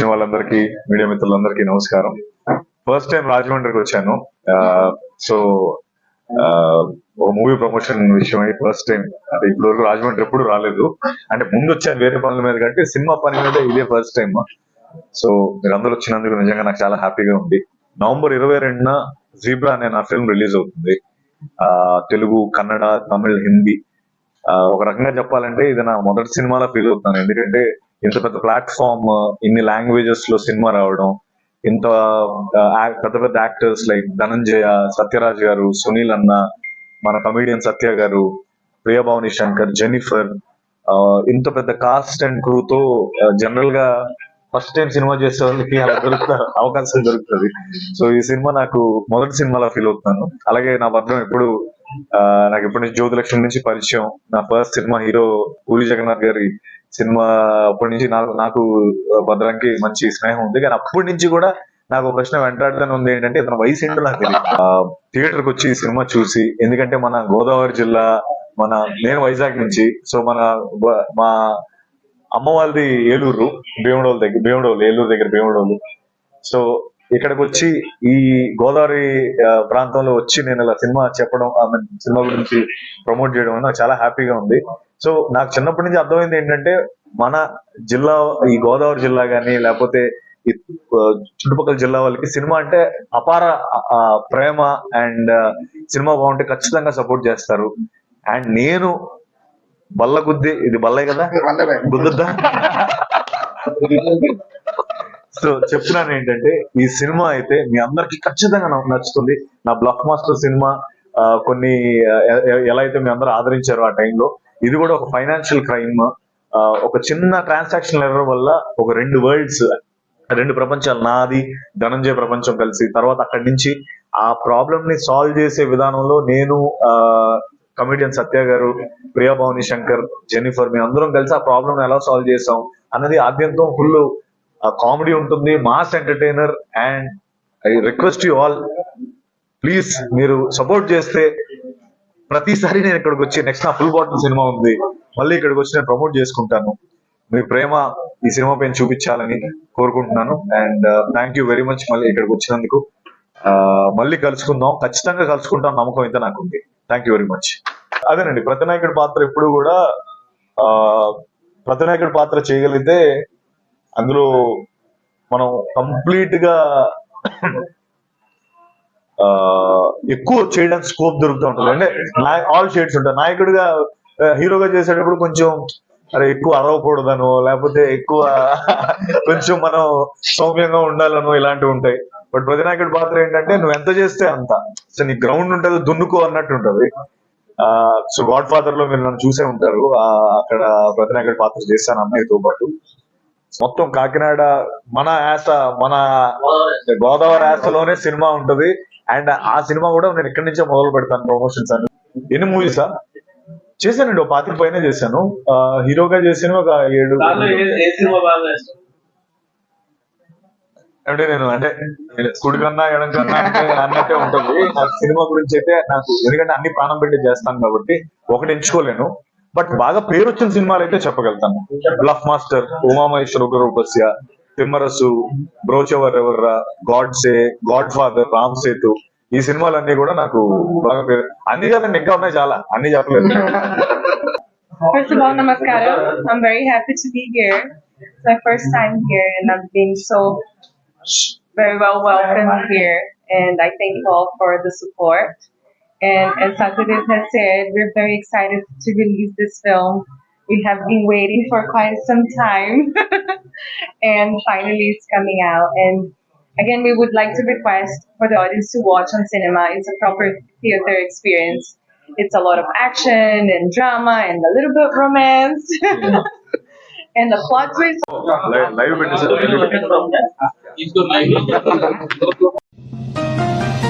వచ్చిన వాళ్ళందరికీ మీడియా మిత్రులందరికీ నమస్కారం. ఫస్ట్ టైం రాజమండ్రికి వచ్చాను. సో ఒక మూవీ ప్రమోషన్ విషయమై ఫస్ట్ టైం అంటే ఇప్పుడు వరకు రాజమండ్రి ఎప్పుడు రాలేదు. అంటే ముందు వచ్చాను వేరే పనుల మీద కంటే సినిమా పని మీద ఇదే ఫస్ట్ టైం సో మీరు అందరూ వచ్చినందుకు నిజంగా నాకు చాలా హ్యాపీగా ఉంది. నవంబర్ ఇరవై రెండున జీబ్రా అనే నా ఫిల్మ్ రిలీజ్ అవుతుంది. ఆ, తెలుగు కన్నడ తమిళ్ హిందీ ఒక రకంగా చెప్పాలంటే ఇది నా మొదటి సినిమాలో ఫీల్ అవుతాను ఎందుకంటే ఇంత పెద్ద ప్లాట్ఫామ్ ఇన్ని లాంగ్వేజెస్లో సినిమా రావడం ఇంత పెద్ద పెద్ద యాక్టర్స్ లైక్ ధనంజయ సత్యరాజ్ గారు సునీల్ అన్న మన కమీడియన్ సత్య గారు ప్రియభావని శంకర్ జెనిఫర్ ఆ, ఇంత పెద్ద కాస్ట్ అండ్ క్రూతో జనరల్గా ఫస్ట్ టైం సినిమా చేసే వాళ్ళకి అలా దొరుకుతా అవకాశం దొరుకుతుంది. సో ఈ సినిమా నాకు మొదటి సినిమాలో ఫీల్ అవుతున్నాను. అలాగే నా వర్గం ఎప్పుడు ఆ, నాకు ఎప్పటి నుంచి జ్యోతిలక్ష్మి నుంచి పరిచయం నా first cinema hero Puri Jagannadh గారి సినిమా అప్పటి నుంచి నాకు నాకు భద్రంకి మంచి స్నేహం ఉంది. కానీ అప్పటి నుంచి కూడా నాకు ప్రశ్న వెంటాడుతూనే ఉంది. ఏంటంటే ఇతను వయసు ఏంటో నాకు థియేటర్కు వచ్చి సినిమా చూసి ఎందుకంటే మన గోదావరి జిల్లా మన నేను వైజాగ్ నుంచి సో మన మా అమ్మ వాళ్ళది ఏలూరు భీమడోలు దగ్గర భీమడోలు ఏలూరు దగ్గర భీమడోలు. సో ఇక్కడికి వచ్చి ఈ గోదావరి ప్రాంతంలో వచ్చి నేను ఇలా సినిమా చెప్పడం సినిమా గురించి ప్రమోట్ చేయడం నాకు చాలా హ్యాపీగా ఉంది. సో నాకు చిన్నప్పటి నుంచి అర్థమైంది ఏంటంటే మన జిల్లా ఈ గోదావరి జిల్లా గానీ లేకపోతే ఈ చుట్టుపక్కల జిల్లా వాళ్ళకి సినిమా అంటే అపార ప్రేమ అండ్ సినిమా బాగుంటే ఖచ్చితంగా సపోర్ట్ చేస్తారు. అండ్ నేను బల్ల గుద్ది ఇది బల్లే కదా? గుద్దుద్దా? సో చెప్తున్నాను ఏంటంటే ఈ సినిమా అయితే మీ అందరికి ఖచ్చితంగా నాకు నచ్చుతుంది. నా బ్లాక్ మాస్టర్ సినిమా కొన్ని ఎలా అయితే మీ అందరూ ఆదరించారో ఆ టైంలో ఇది కూడా ఒక ఫైనాన్షియల్ క్రైమ్ ఒక చిన్న ట్రాన్సాక్షన్ ఎర్రర్ వల్ల ఒక రెండు వరల్డ్స్ రెండు ప్రపంచాలు నాది ధనంజయ ప్రపంచం కలిసి తర్వాత అక్కడి నుంచి ఆ ప్రాబ్లమ్ని సాల్వ్ చేసే విధానంలో నేను కమిడియన్ సత్య గారు ప్రియా భవాని శంకర్ జెనిఫర్ మేము అందరం కలిసి ఆ ప్రాబ్లమ్ ఎలా సాల్వ్ చేసాం అన్నది ఆద్యంతం ఫుల్ కామెడీ ఉంటుంది mass entertainer and I request you all please మీరు సపోర్ట్ చేస్తే ప్రతిసారి నేను ఇక్కడికి వచ్చి నెక్స్ట్ నా ఫుల్ బాటిల్ సినిమా ఉంది. మళ్ళీ ఇక్కడికి వచ్చి నేను ప్రమోట్ చేసుకుంటాను. మీ ప్రేమ ఈ సినిమా పైన చూపించాలని కోరుకుంటున్నాను. And thank you very much మళ్ళీ ఇక్కడికి వచ్చినందుకు. Uh, మళ్ళీ కలుసుకుందాం. ఖచ్చితంగా కలుసుకుంటాం నమ్మకం అయితే నాకు ఉంది థ్యాంక్ యూ వెరీ మచ్ అదేనండి ప్రతినాయకుడి పాత్ర ఎప్పుడు కూడా uh, ప్రతినాయకుడి పాత్ర చేయగలిగితే అందులో మనం కంప్లీట్గా ఎక్కువ చేయడానికి స్కోప్ దొరుకుతూ ఉంటుంది. అంటే ఆల్ షేడ్స్ ఉంటాయి. నాయకుడిగా హీరోగా చేసేటప్పుడు కొంచెం అరే ఎక్కువ అరవకూడదను లేకపోతే ఎక్కువ కొంచెం మనం సౌమ్యంగా ఉండాలను ఇలాంటివి ఉంటాయి. బట్ ప్రతినాయకుడి పాత్ర ఏంటంటే నువ్వు ఎంత చేస్తే అంత. సో నీ గ్రౌండ్ ఉంటుంది దున్నుకో అన్నట్టు ఉంటది. సో గాడ్ ఫాదర్లో మీరు నన్ను చూసే ఉంటారు. అక్కడ ప్రతినాయకుడి పాత్ర చేశాను అన్నయ్యతో పాటు. మొత్తం కాకినాడ మన యాస మన గోదావరి. యాసలోనే సినిమా ఉంటది. అండ్ ఆ సినిమా కూడా నేను ఇక్కడి నుంచే మొదలు పెడతాను ప్రమోషన్స్ అని. ఎన్ని మూవీసా చేశానండి ఒక పాతిక పైన చేశాను. హీరోగా చేసిన ఒక ఏడు అంటే నేను అంటే కుడి కన్నా ఎడం కన్నా అన్నట్టే ఉంటుంది. నాకు సినిమా గురించి అయితే నాకు ఎందుకంటే అన్ని ప్రాణం పెట్టి చేస్తాను కాబట్టి ఒకటి ఎంచుకోలేను. బట్ బాగా పేరు వచ్చిన సినిమాలు అయితే చెప్పగలుగుతాను. Bluff master Umamaheswara Ugraroopasya Thimmarusu Brochevarevarura Godse Godfather Ram Setu ఈ సినిమాలన్నీ కూడా నాకు బాగా పేరు అన్ని కదండి ఇంకా ఉన్నాయి చాలా అన్ని చెప్పలేదు First of all, namaskaram. I'm very happy to be here. It's my first time here, and I've been so very well welcomed here. And I thank you all for the support. And as Sakudev has said, we're very excited to release this film. we have been waiting for quite some time. And finally it's coming out. And again we would like to request for the audience to watch on cinema. It's a proper theater experience. It's a lot of action and drama and a little bit romance. And the plot twist. Live